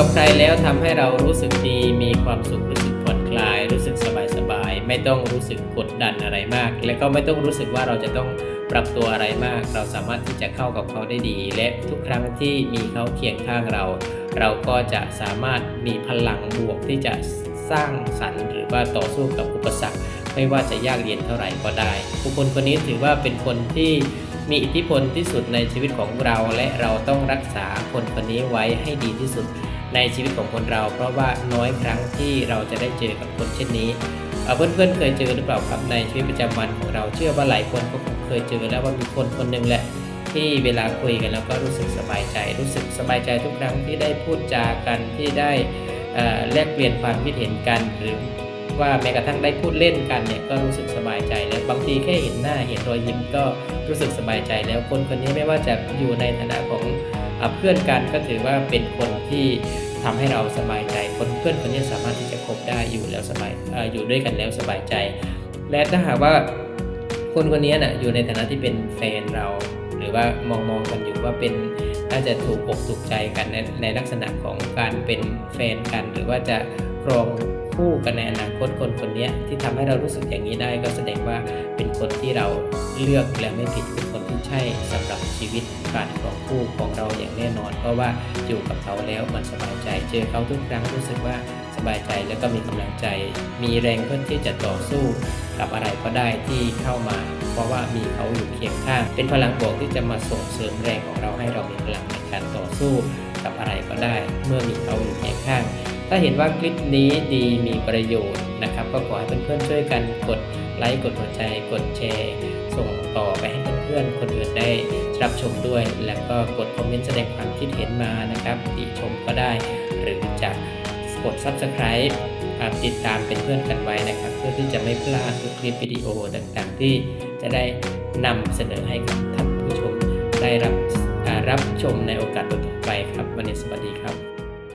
กับใครแล้วทำให้เรารู้สึกดีมีความสุขรู้สึกผ่อนคลาย รู้สึกสบายสบายไม่ต้องรู้สึกกดดันอะไรมาก และก็ไม่ต้องรู้สึกว่าเราจะต้องปรับตัวอะไรมาก เราสามารถที่จะเข้ากับเขาได้ดี และทุกครั้งที่มีเขาเคียงข้างเรา เราก็จะสามารถมีพลังบวกที่จะสร้างสรรค์หรือว่าต่อสู้กับอุปสรรค ไม่ว่าจะยากเย็นเท่าไหร่ก็ได้บุคคลคนนี้ถือว่าเป็นคนที่มีอิทธิพลที่สุดในชีวิตของเรา และเราต้องรักษาคนคนนี้ไว้ให้ดีที่สุด ในชีวิตของคนเรา เพราะว่าน้อยครั้งที่เราจะได้เจอกับคนเช่นนี้เเพื่อนๆเคยเจอหรือเปล่าครับในชีวิตประจำวันของเราเชื่อว่าหลายคนก็คงเคยเจอแล้วว่ามีคนคนหนึ่งแหละที่เวลาคุยกันแล้วก็รู้สึกสบายใจ รู้สึกสบายใจทุกครั้งที่ได้พูดจากันที่ได้แลกเปลี่ยนความคิดเห็นกัน หรือว่าแม้กระทั่งได้พูดเล่นกันเนี่ยก็รู้สึกสบายใจแล้วบางทีแค่เห็นหน้าเห็นรอยยิ้มก็รู้สึกสบายใจแล้วคนคนนี้ไม่ว่าจะอยู่ในฐานะของ เพื่อนกันก็ถือว่าเป็นคนที่ทำให้เราสบายใจคนเพื่อนคนนี้สามารถที่จะคบได้อยู่แล้วสบายออยู่ด้วยกันแล้วสบายใจ และถ้าหากว่าคนคนนี้น่ะอยู่ในฐานะที่เป็นแฟนเรา หรือว่ามองมองกันอยู่ว่าเป็นน่าจะถูกอกถูกใจกันในในลักษณะของการเป็นแฟนกัน หรือว่าจะครอง คู่กันในอนาคตคนคนนี้ที่ทำให้เรารู้สึกอย่างนี้ได้ก็แสดงว่าเป็นคนที่เราเลือกและไม่ผิดเป็นคนที่ใช่สำหรับชีวิตการครองคู่ของเราอย่างแน่นอน เพราะว่าอยู่กับเขาแล้วมันสบายใจเจอเขาทุกครั้งรู้สึกว่าสบายใจแล้วก็มีกำลังใจ มีแรงเพื่อที่จะต่อสู้กับอะไรก็ได้ที่เข้ามา เพราะว่ามีเขาอยู่เคียงข้าง เป็นพลังบวกที่จะมาส่งเสริมแรงของเราให้เรามีพลังในการต่อสู้กับอะไรก็ได้ เมื่อมีเขาอยู่เคียงข้าง ถ้าเห็นว่าคลิปนี้ดีมีประโยชน์นะครับ ก็ขอให้เพื่อนๆช่วยกันกดไลค์กดหัวใจกดแชร์ ส่งต่อไปให้เพื่อนๆคนอื่นได้รับชมด้วย แล้วก็กดคอมเมนต์แสดงความคิดเห็นมานะครับติชมก็ได้ หรือจะกด Subscribe ติดตามเป็นเพื่อนกันไว้นะครับ เพื่อที่จะไม่พลาดทุกคลิปวิดีโอต่างๆ ที่จะได้นำเสนอให้กับท่านผู้ชมได้รับรับชมในโอกาสต่อไปครับ วันนี้สวัสดีครับ